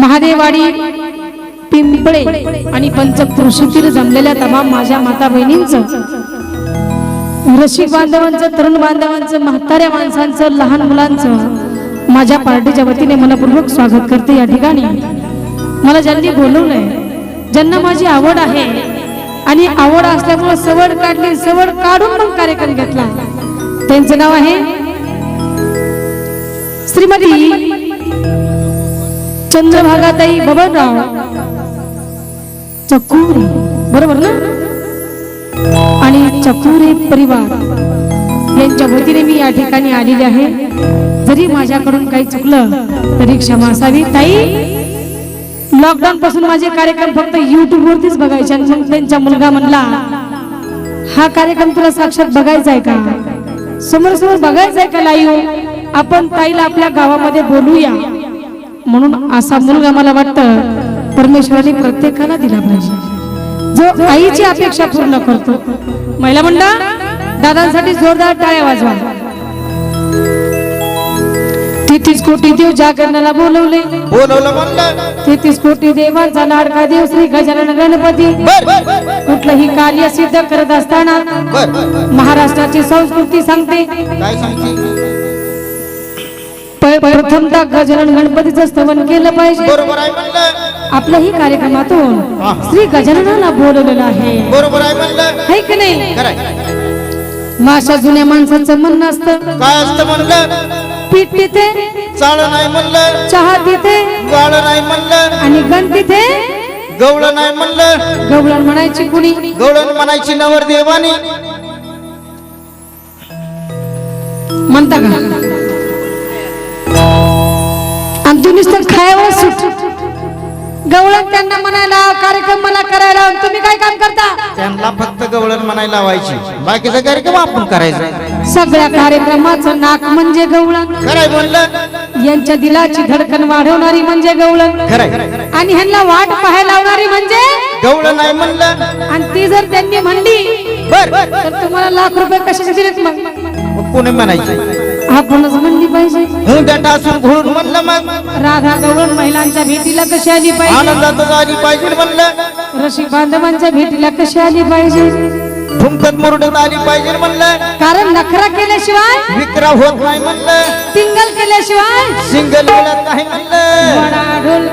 महादेवाडी पिंपळे आणि पंचकृषीतील जमलेल्या तमाम माझ्या माता बहिणींचं रसिक बांधवांचं तरुण बांधवांचं म्हाताऱ्या माणसांचं लहान मुलांचं माझ्या पार्टीच्या वतीने मनपूर्वक स्वागत करते या ठिकाणी. मला ज्यांनी बोलवलंय ज्यांना माझी आवड आहे आणि आवड असल्यामुळे सवड काढली सवड काढून मग कार्यक्रम घेतला. त्यांचं नाव आहे श्रीमती चंद्रभागाताई बबनराव चकुरे. बरोबर ना? आणि चकुरे परिवार. यांच्या वतीने मी या ठिकाणी आलेले आहे. जरी माझ्याकडून काही चुकलं तरी क्षमा असावी. ताई लॉकडाऊन पासून माझे कार्यक्रम फक्त युट्यूब वरतीच बघायचे आणि मग त्यांचा मुलगा म्हणला हा कार्यक्रम तुला साक्षात बघायचा आहे का? समोर समोर बघायचा आहे का लाईव्ह? आपण ताईला आपल्या गावामध्ये बोलूया. म्हणून असा मुलगा मला वाटतं परमेश्वराने प्रत्येकाला दिला पाहिजे. जो आईची अपेक्षा पूर्ण करतो. महिला मंडळ दादांसाठी जोरदार टाळ्या वाजवा. तेहतीस कोटी देव जागरणाला बोलवले. तेहतीस कोटी देवांचा लाडका देव श्री गजानन गणपती. कुठलंही कार्य सिद्ध करत असताना महाराष्ट्राची संस्कृती सांगते? प्रथमतः गजानन गणपतीचं स्तवन केलं पाहिजे. बरोबर आहे म्हणलं. आपल्याही कार्यक्रमातून श्री गजाननाला बोलवलेलं आहे. बरोबर आहे म्हणलं. है की नाही? माशा जुन्या माणसाचं म्हणणं असतं. काय असतं म्हणलं? पीठ तिथे चाळ नाही म्हणलं. चहा तिथे गाळ नाही म्हणलं. आणि गण तिथे गवळण नाही म्हणलं. गवळण म्हणायची कुणी? गवळण म्हणायची नवर देवानी म्हणता का? आणि तुम्ही नुसतं खायावर सुट. गवळण त्यांना म्हणायला कार्यक्रम मला करायला आणि तुम्ही काय काम करता? त्यांना फक्त गवळण म्हणायला लावायची. बाकीचा कार्यक्रम आपण करायचा. सगळ्या कार्यक्रमाचं नाक म्हणजे गवळण. खरंय म्हणलं यांच्या दिलाची धडकन वाढवणारी म्हणजे गवळण. खरंय. आणि ह्यांना वाट पाहायला लावणारी म्हणजे? गवळण नाही म्हणलं. आणि ती जर त्यांनी म्हणली बर. तर तुम्हाला लाख रुपये कशाचे दिलेत मग? मग कोणी म्हणायची? आपणच म्हणली पाहिजे. हुंड्या टासून घोळून म्हणलं मग. राधा गवळण महिलांच्या भेटीला कशी आली पाहिजे? आनंदातच आली पाहिजे म्हणलं. रसिक बांधवांच्या भेटीला कशी आली पाहिजे? ठुमकत मुरडत आली पाहिजे म्हणलं. कारण नखरा केल्याशिवाय विक्रा होत नाही म्हणलं. टिंगल केल्याशिवाय सिंगल मिळत नाही म्हणलं. वडा ढोल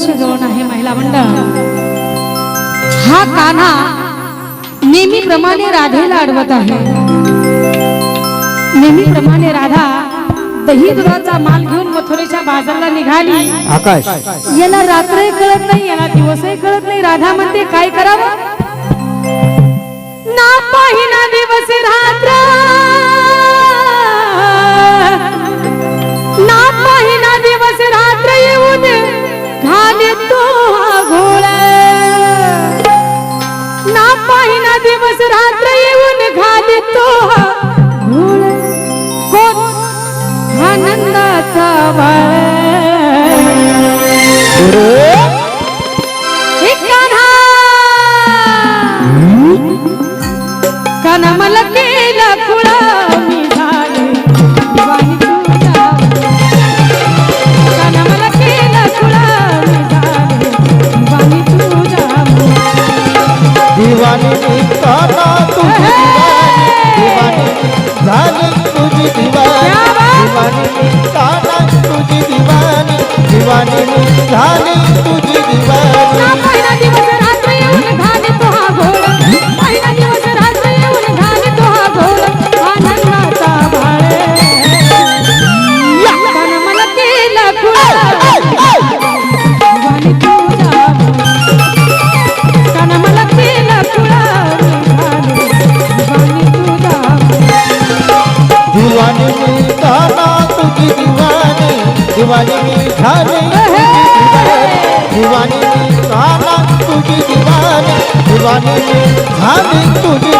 अशी गवण आहे महिला मंडळ. हा कान्हा नेहमीप्रमाणे राधेला अडवत आहे. नेहमीप्रमाणे राधा दही दुधाचा माल घेऊन मथुरेच्या बाजारला निघाली. आकाश. याला रात्रही कळत नाही याला दिवसही कळत नाही. राधा म्हणते काय करावं? ना पाहिना दिवस रात्र. दिवस रात्र दिवानी दिवाणी तुझी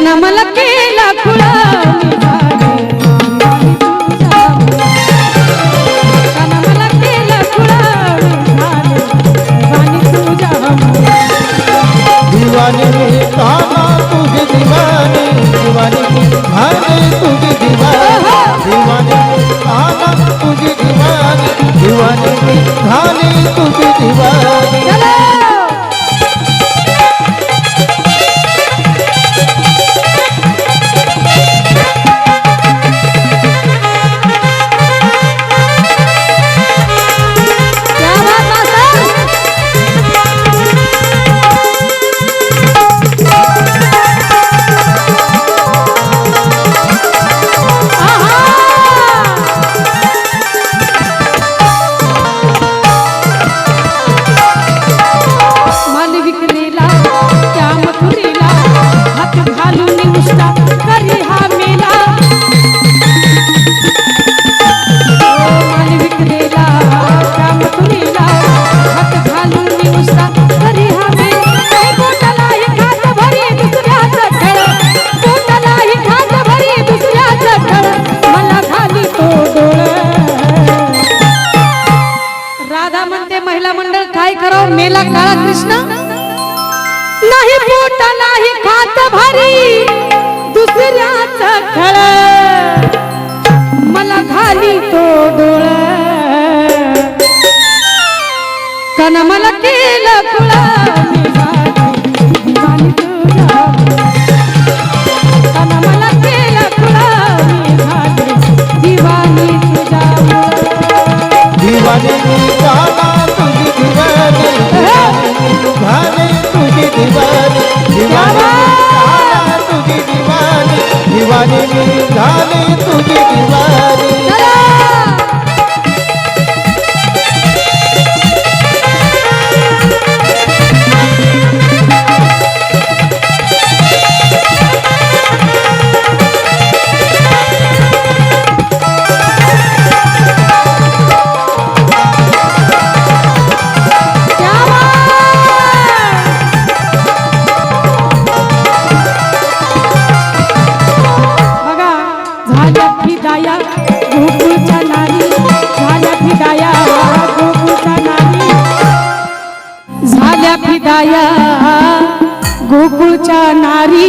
ना मला केला खुळा महिला मंडळ काय करावं? मेला काळा कृष्ण? नाही पोट नाही खात भारी. दुसऱ्याच खळ मला घाली तो डोळ. कन मला केलं कुळा. ছায়া গোকুচা নারী